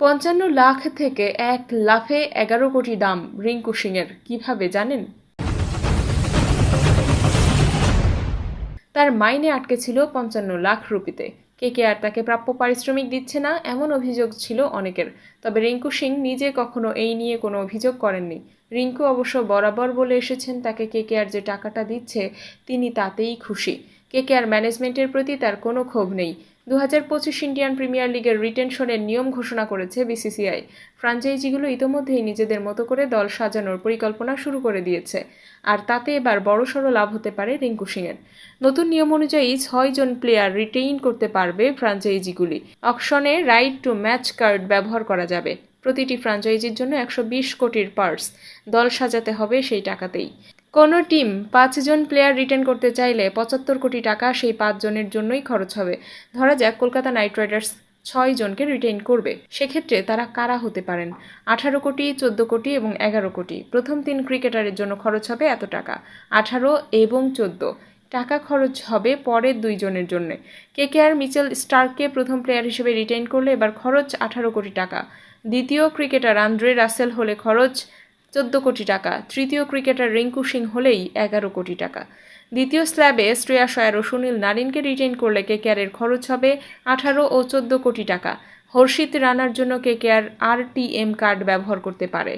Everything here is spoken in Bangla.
পঞ্চান্ন লাখ থেকে এক লাফে এগারো কোটি দাম রিঙ্কু সিংয়ের, কীভাবে জানেন? তার মাইনে আটকে ছিল পঞ্চান্ন লাখ রুপিতে। কে কে আর তাকে প্রাপ্য পারিশ্রমিক দিচ্ছে না, এমন অভিযোগ ছিল অনেকের। তবে রিঙ্কু সিং নিজে কখনো এই নিয়ে কোনো অভিযোগ করেননি। রিঙ্কু অবশ্য বরাবর বলে এসেছেন, তাকে কে কে আর যে টাকাটা দিচ্ছে, তিনি তাতেই খুশি। কে কে আর ম্যানেজমেন্টের প্রতি তার কোনো ক্ষোভ নেই। দু হাজার পঁচিশ ইন্ডিয়ান প্রিমিয়ার লিগের রিটেনশনের নিয়ম ঘোষণা করেছে বিসিসিআই। ফ্রাঞ্চাইজিগুলো ইতোমধ্যেই নিজেদের মতো করে দল সাজানোর পরিকল্পনা শুরু করে দিয়েছে, আর তাতে এবার বড়সড় লাভ হতে পারে রিঙ্কু সিংয়ের। নতুন নিয়ম অনুযায়ী ছয় জন প্লেয়ার রিটেইন করতে পারবে ফ্রাঞ্চাইজিগুলি। অকশনে রাইট টু ম্যাচ কার্ড ব্যবহার করা যাবে। প্রতিটি ফ্রাঞ্চাইজির জন্য একশো বিশ কোটির পার্স দল সাজাতে হবে সেই টাকাতেই। কোনো টিম পাঁচজন প্লেয়ার রিটেন করতে চাইলে পঁচাত্তর কোটি টাকা সেই পাঁচজনের জন্যই খরচ হবে। ধরা যাক, কলকাতা নাইট রাইডার্স ছয় জনকে রিটেইন করবে। সেক্ষেত্রে তারা কারা হতে পারেন? আঠারো কোটি, চোদ্দ কোটি এবং এগারো কোটি। প্রথম তিন ক্রিকেটারের জন্য খরচ হবে এত টাকা। আঠারো এবং চোদ্দ। টাকা খরচ হবে পরের দুইজনের জন্য। কে কে আর মিচেল স্টার্ককে প্রথম প্লেয়ার হিসেবে রিটেইন করলে এবার খরচ আঠারো কোটি টাকা। দ্বিতীয় ক্রিকেটার আন্দ্রে রাসেল হলে খরচ চোদ্দ কোটি টাকা। তৃতীয় ক্রিকেটার রিঙ্কু সিং হলেই এগারো কোটি টাকা। দ্বিতীয় স্ল্যাবে শ্রেয়া শয়ের ও সুনীল নারিনকে রিটেন করলে কেকেআরের খরচ হবে আঠারো ও চোদ্দ কোটি টাকা। হর্ষিত রানার জন্য KKR R T M card ব্যবহার করতে পারে।